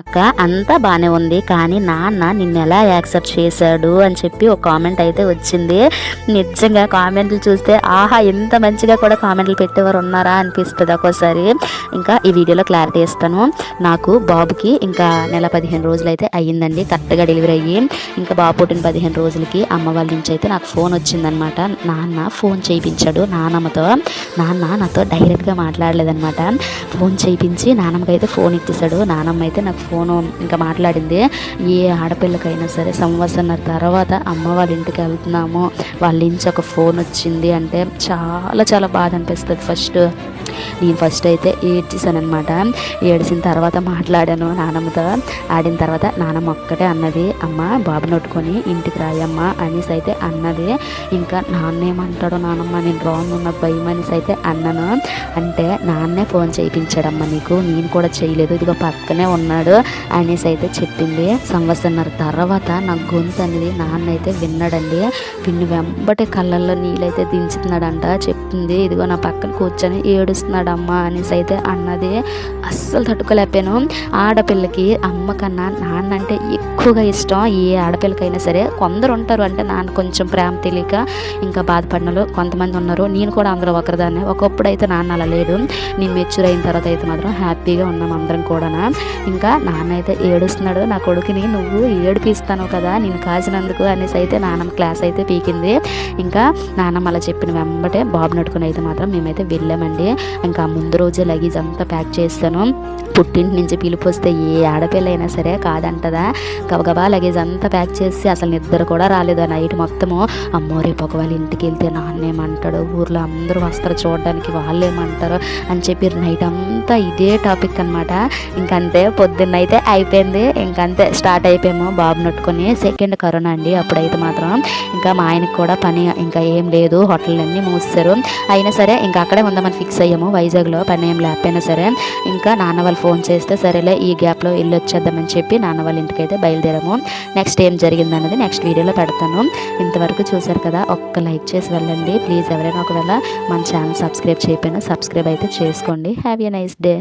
అక్క అంతా బాగానే ఉంది కానీ నాన్న నిన్ను ఎలా యాక్సెప్ట్ చేశాడు అని చెప్పి ఒక కామెంట్ అయితే వచ్చింది. నిజంగా కామెంట్లు చూస్తే ఆహా ఎంత మంచిగా కూడా కామెంట్లు పెట్టేవారు ఉన్నారా అనిపిస్తుంది ఒక్కోసారి. ఇంకా ఈ వీడియోలో క్లారిటీ ఇస్తాను. నాకు బాబుకి ఇంకా నెల పదిహేను రోజులు అయితే అయ్యిందండి కరెక్ట్గా డెలివరీ అయ్యి. ఇంకా బాబు పుట్టిన పదిహేను రోజులకి అమ్మ వాళ్ళ నుంచి అయితే నాకు ఫోన్ వచ్చిందనమాట నాన్న ఫోన్ చేయించాడు నాన్నమ్మతో నాన్న నాతో డైరెక్ట్గా మాట్లాడలేదనమాట ఫోన్ చేయించి నాన్నమ్మకి అయితే ఫోన్ ఇచ్చేసాడు నాన్నమ్మ అయితే నాకు ఫోను ఇంకా మాట్లాడింది. ఏ ఆడపిల్లకైనా సరే సంవత్సరం తర్వాత అమ్మ వాళ్ళ ఇంటికి వెళ్తున్నాము. వాళ్ళ నుంచి ఒక ఫోన్ వచ్చింది అంటే చాలా చాలా బాధ అనిపిస్తుంది ఫస్ట్. నేను ఫస్ట్ అయితే ఏడ్చేసాను అనమాట ఏడ్చిన తర్వాత మాట్లాడాను నానమ్మతో. ఆడిన తర్వాత నానమ్మ ఒక్కటే అన్నది అమ్మ బాబు నొట్టుకొని ఇంటికి రాయమ్మ అనేసి అయితే అన్నది. ఇంకా నాన్న ఏమంటాడో నానమ్మ నేను రాంగ్ ఉన్న భయం అనేసి అయితే అన్నాను. అంటే నాన్నే ఫోన్ చేయించాడమ్మ నీకు నేను కూడా చేయలేదు ఇదిగో పక్కనే ఉన్నాడు అనేసి అయితే చెప్పింది. సంవత్సరంన్నర తర్వాత నా గొంతు అనేది నాన్న అయితే విన్నాడండి. పిన్ను వెంబటి కళ్ళల్లో నీళ్ళైతే దించుతున్నాడంట చెప్తుంది ఇదిగో నా పక్కన కూర్చొని ఏడు చేస్తున్నాడమ్మా అనేసి అయితే అన్నది అస్సలు తట్టుకోలేకపోయాను. ఆడపిల్లకి అమ్మ కన్నా నాన్న అంటే ఎక్కువగా ఇష్టం. ఏ ఆడపిల్లకైనా సరే కొందరు ఉంటారు అంటే నాన్న కొంచెం ప్రేమ తెలియక ఇంకా బాధపడినలు కొంతమంది ఉన్నారు. నేను కూడా అందరూ ఒకరిదాన్ని. ఒకప్పుడు అయితే నాన్న అలా లేదు. నేను మెచ్యూర్ అయిన తర్వాత అయితే మాత్రం హ్యాపీగా ఉన్నాం అందరం కూడా ఇంకా నాన్న అయితే ఏడుస్తున్నాడు. నా కొడుకుని నువ్వు ఏడిపిస్తాను కదా నేను కాసినందుకు అనేసి అయితే నాన్నమ్మ క్లాస్ అయితే పీకింది. ఇంకా నాన్నమ్మ అలా చెప్పిన వెంబటే బాబు నడుకుని అయితే మాత్రం మేమైతే వెళ్ళామండి. ఇంకా ముందు రోజే లగేజ్ అంతా ప్యాక్ చేస్తాను. పుట్టింటి నుంచి పిలుపు వస్తే ఏ ఆడపిల్ల అయినా సరే కాదంటదా. గబగబా లగేజ్ అంతా ప్యాక్ చేసి అసలు నిద్ర కూడా రాలేదు నైట్ మొత్తము. అమ్మో రేపు ఒకవేళ ఇంటికి వెళ్తే నాన్నేమంటాడు ఊర్లో అందరూ వస్తారు చూడడానికి వాళ్ళు ఏమంటారు అని చెప్పి నైట్ అంతా ఇదే టాపిక్ అనమాట ఇంకంతే పొద్దున్న అయితే అయిపోయింది. ఇంకంతే స్టార్ట్ అయిపోయాము. బాబు నట్టుకొని సెకండ్ కరోనా అండి. అప్పుడైతే మాత్రం ఇంకా మా ఆయనకు కూడా పని ఇంకా ఏం లేదు. హోటల్ అన్నీ మూసారు అయినా సరే ఇంకా అక్కడే ఉందామని ఫిక్స్ అయ్యాము. వైజాగ్లో పని ఏం లేకపోయినా సరే. ఇంకా నాన్న వాళ్ళు ఫోన్ చేస్తే సరేలే ఈ గ్యాప్లో ఇల్లు వచ్చేద్దామని చెప్పి నాన్న వాళ్ళ ఇంటికి అయితే బయలుదేరాము. నెక్స్ట్ ఏం జరిగింది అనేది నెక్స్ట్ వీడియోలో పెడతాను. ఇంతవరకు చూశారు కదా ఒక్క లైక్ చేసి వెళ్ళండి. ప్లీజ్ ఎవరైనా ఒకవేళ మన ఛానల్ సబ్స్క్రైబ్ చేయకపోయినా సబ్స్క్రైబ్ అయితే చేసుకోండి. Have a nice day.